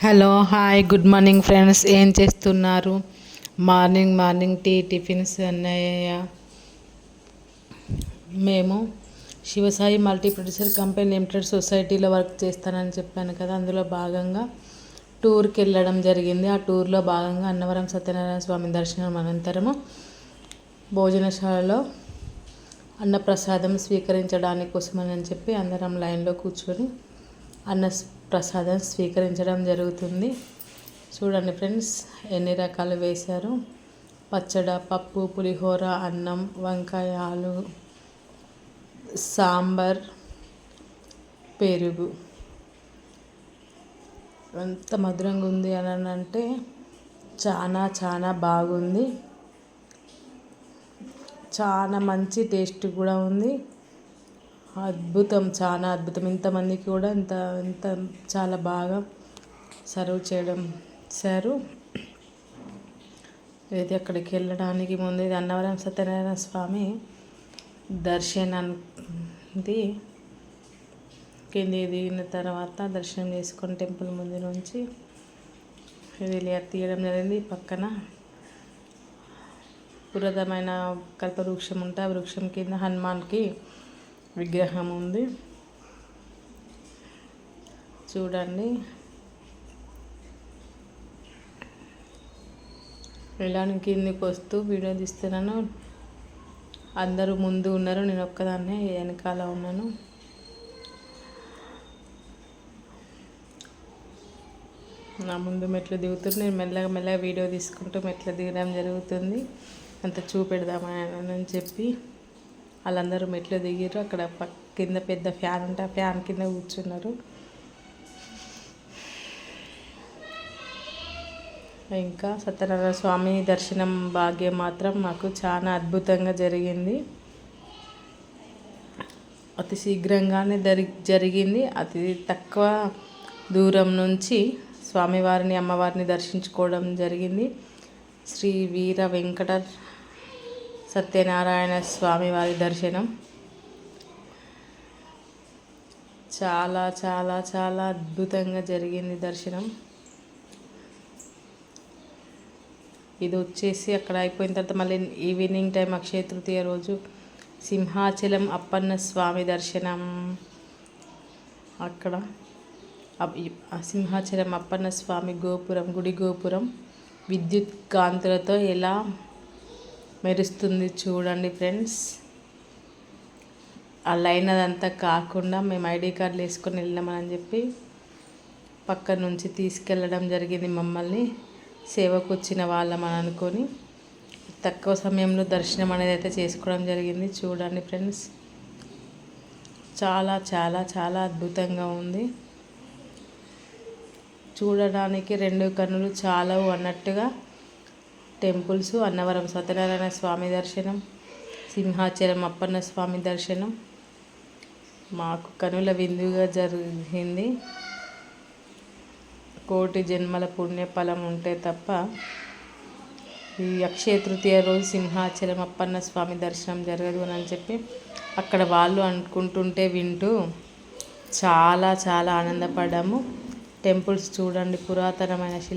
Hello hi good morning friends. ఏం చేస్తున్నారు? Morning morning tea tiffins అన్నయ్య. మేము Shivasai multi producer company limited సొసైటీలో వర్క్ చేస్తానని చెప్పాను కదా. అందులో భాగంగా టూర్కి వెళ్ళడం జరిగింది. ఆ టూర్లో భాగంగా అన్నవరం సత్యనారాయణ స్వామి దర్శనం అనంతరము భోజనశాలలో అన్నప్రసాదం స్వీకరించడానికి కోసమని చెప్పి అందరం లైన్లో కూర్చొని అన్న ప్రసాదం స్వీకరించడం జరుగుతుంది. చూడండి ఫ్రెండ్స్ ఎన్ని రకాలు వేశారు? పచ్చడ పప్పు పులిహోర అన్నం వంకాయ ఆలు సాంబార్ పెరుగు. ఎంత మధురంగా ఉంది అని అంటే చాలా చాలా బాగుంది. చాలా మంచి టేస్ట్ కూడా ఉంది. అద్భుతం చాలా అద్భుతం. ఇంతమందికి కూడా ఇంత ఇంత చాలా బాగా సర్వ్ చేయడం సారు. ఇది అక్కడికి వెళ్ళడానికి ముందు ఇది అన్నవరం సత్యనారాయణ స్వామి దర్శనానికి కింది దిగిన తర్వాత దర్శనం చేసుకొని టెంపుల్ ముందు నుంచి ఇది తీయడం జరిగింది. పక్కన పురదమైన కల్పవృక్షం ఉంటే ఆ వృక్షం కింద హనుమాన్కి విగ్రహం ఉంది. చూడండి. ఇలా కిందికి వస్తూ వీడియో తీస్తున్నాను. అందరూ ముందు ఉన్నారు నేను ఒక్కదాన్నే వెనకాల ఉన్నాను. నా ముందు మెట్లు దిగుతున్నారు. నేను మెల్లగా మెల్లగా వీడియో తీసుకుంటూ మెట్లు దిగడం జరుగుతుంది. అంత చూపెడదామని చెప్పి వాళ్ళందరూ మెట్లు దిగిర్రు. అక్కడ కింద పెద్ద ఫ్యాన్ ఉంటే ఆ ఫ్యాన్ కింద కూర్చున్నారు. ఇంకా సత్యనారాయణ స్వామి దర్శనం భాగ్యం మాత్రం మాకు చాలా అద్భుతంగా జరిగింది. అతి శీఘ్రంగానే జరి జరిగింది. అతి తక్కువ దూరం నుంచి స్వామివారిని అమ్మవారిని దర్శించుకోవడం జరిగింది. శ్రీ వీర వెంకట సత్యనారాయణ స్వామి వారి దర్శనం. చాలా చాలా చాలా అద్భుతంగా జరిగింది దర్శనం. ఇది వచ్చేసి అక్కడ అయిపోయిన తర్వాత మళ్ళీ ఈవినింగ్ టైం అక్షయ తృతీయ రోజు సింహాచలం అప్పన్న స్వామి దర్శనం. అక్కడ సింహాచలం అప్పన్న స్వామి గోపురం గుడి గోపురం విద్యుత్ కాంతులతో ఎలా మెరుస్తుంది చూడండి ఫ్రెండ్స్. ఆ లైన్ అదంతా కాకుండా మేము ఐడి కార్డులు వేసుకొని వెళ్ళామని చెప్పి పక్క నుంచి తీసుకెళ్ళడం జరిగింది మమ్మల్ని సేవకు వచ్చిన వాళ్ళమని అనుకొని. తక్కువ సమయంలో దర్శనం అనేది అయితే చేసుకోవడం జరిగింది చూడండి ఫ్రెండ్స్. చాలా చాలా చాలా అద్భుతంగా ఉంది. చూడడానికి రెండు కన్నులు చాలవు అన్నట్టుగా టెంపుల్స్ అన్నవరం సత్యనారాయణ స్వామి దర్శనం సింహాచలం అప్పన్న స్వామి దర్శనం. మాకు కనుల విందుగా జరిగింది. కోటి జన్మల పుణ్యఫలం ఉంటే తప్ప ఈ అక్షయ తృతీయ రోజు సింహాచలం అప్పన్న స్వామి దర్శనం జరగదు అని చెప్పి అక్కడ వాళ్ళు అనుకుంటుంటే వింటూ చాలా చాలా ఆనందపడ్డాము. టెంపుల్స్ చూడండి పురాతనమైన